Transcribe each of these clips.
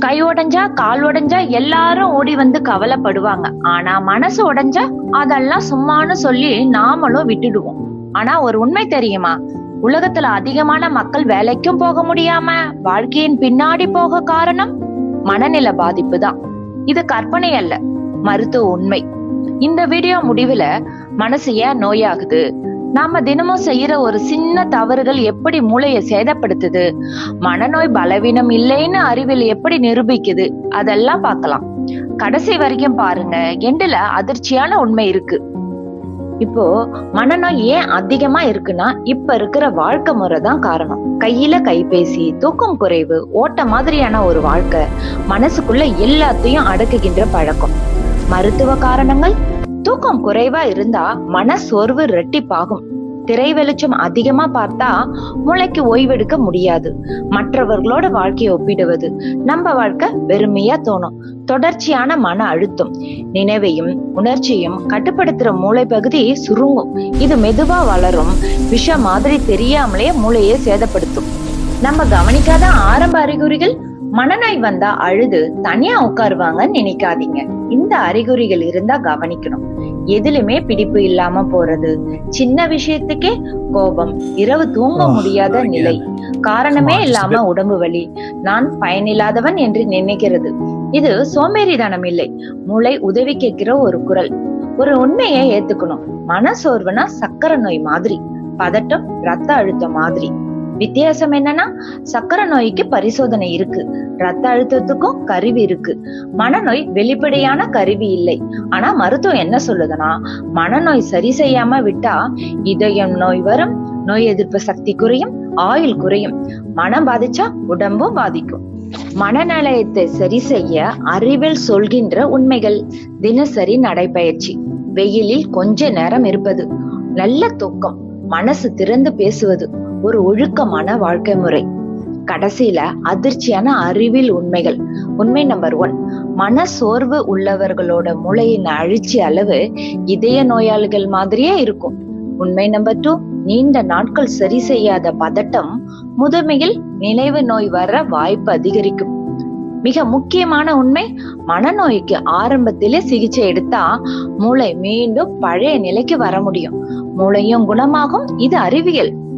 கை உடைஞ்சா கால் உடைஞ்சா எல்லாரும் ஓடி வந்து கவலைப்படுவாங்க. ஆனா மனசு உடைஞ்சா அதெல்லாம் சும்மான்னு சொல்லி நாமளும் விட்டுடுவோம். ஆனா ஒரு உண்மை தெரியுமா? உலகத்துல அதிகமான மக்கள் வேலைக்கும் போக முடியாம வாழ்க்கையின் பின்னாடி போக காரணம் மனநில பாதிப்பு தான். இது கற்பனை அல்ல மருத்துவ உண்மை. இந்த வீடியோ முடிவுல மனசு ஏன் நோயாகுது? நாம தினமும் செய்யற ஒரு சின்ன தவறுகள் எப்படி மூளைய சேதப்படுத்துது? மனநோய் பலவீனம் இல்லைன்னு அறிவியல் எப்படி நிரூபிக்குது? அதெல்லாம் பார்க்கலாம். கடைசி வரைக்கும் பாருங்க. எண்டுல அதிர்ச்சியான உண்மை இருக்கு. இப்போ மனநோய் ஏன் அதிகமா இருக்குன்னா இப்ப இருக்கிற வாழ்க்கை முறை தான் காரணம். கையில கைபேசி தூக்கம் குறைவு ஓட்ட மாதிரியான ஒரு வாழ்க்கை மனசுக்குள்ள எல்லாத்தையும் அடக்குகின்ற பழக்கம். மருத்துவ காரணங்கள் தூக்கம் குறைவா இருந்தா மன சோர்வு ரெட்டிப்பாகும் திரை வெளிச்சம் அதிகமா பார்த்தா மூளைக்கு ஓய்வெடுக்க முடியாது. மற்றவர்களோட வாழ்க்கையை ஒப்பிடுவது நம்ம வாழ்க்கை வெறுமையா தோணும். தொடர்ச்சியான மன அழுத்தம் நினைவையும் உணர்ச்சியும் கட்டுப்படுத்துற மூளை பகுதி சுருங்கும். இது மெதுவா வளரும். விஷ மாதிரி தெரியாமலே மூளையை சேதப்படுத்தும். நம்ம கவனிக்காத ஆரம்ப அறிகுறிகள் மனநோய் வந்தா அழுது தனியா உட்காருவாங்கன்னு நினைக்காதீங்க. இந்த அறிகுறிகள் இருந்தா கவனிக்கணும். எதிலுமே பிடிப்பு இல்லாம போறது சின்ன விஷயத்துக்கே கோபம் இரவு தூங்க முடியாத நிலை காரணமே இல்லாம உடம்பு வலி நான் பயனில்லாதவன் என்று நினைக்கிறது. இது சோம்பேறித்தனம் இல்லை. மூளை உதவி கேட்கிற ஒரு குரல். ஒரு உண்மையை ஏத்துக்கணும். மனசோர்வுனா சக்கரை நோய் மாதிரி பதட்டம் ரத்த அழுத்தம் மாதிரி. வித்தியாசம் என்னன்னா சக்கரை நோய்க்கு பரிசோதனை இருக்கு. ரத்த அழுத்தத்துக்கும் கருவி இருக்கு. மனநோய் வெளிப்படையான கருவி இல்லை. ஆனா மருத்துவம் என்ன சொல்லுதுன்னா மனநோய் சரி செய்யாம விட்டா இதயம் நோய் வரும் நோய் எதிர்ப்பு சக்தி குறையும் ஆயுள் குறையும். மனம் பாதிச்சா உடம்பும் பாதிக்கும். மனநலயத்தை சரி செய்ய அறிவில் சொல்கின்ற உண்மைகள். தினசரி நடைபயிற்சி. வெயிலில் கொஞ்ச நேரம் இருப்பது நல்ல தூக்கம். மனசு திறந்து பேசுவது. ஒரு ஒழுக்கமான வாழ்க்கை முறை. கடைசியில அதிர்ச்சியான அறிவில் உண்மைகள். உண்மை நம்பர் ஒன் மன சோர்வு உள்ளவர்களோட மூளையின் அழிச்சி அளவு இதய நோயாளிகள் மாதிரியே இருக்கும். உண்மை நம்பர் டூ நீண்ட நாட்கள் சரி செய்யாத பதட்டம் முதுமையில் நினைவு நோய் வர வாய்ப்பு அதிகரிக்கும். மிக முக்கியமான உண்மை மனநோய்க்கு ஆரம்பத்திலே சிகிச்சை எடுத்தா மூளை மீண்டும் பழைய நிலைக்கு வர முடியும். மூளையும் குணமாகும் இது அறிவியல்.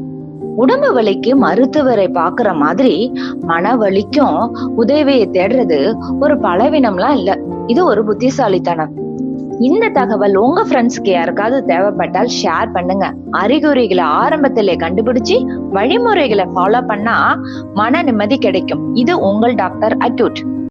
உடம்பு வலிக்கு மருத்துவரை பாக்குற மாதிரி மன வலிக்கும் உதவியை தேடுறது ஒரு பலவீனம்லாம் இல்ல. இது ஒரு புத்திசாலித்தனம். இந்த தகவல் உங்க ஃப்ரெண்ட்ஸ்க்கு யாருக்காவது தேவைப்பட்டால் ஷேர் பண்ணுங்க. அறிகுறிகளை ஆரம்பத்திலே கண்டுபிடிச்சு வழிமுறைகளை ஃபாலோ பண்ணா மன நிம்மதி கிடைக்கும். இது உங்கள் டாக்டர் அக்யூட்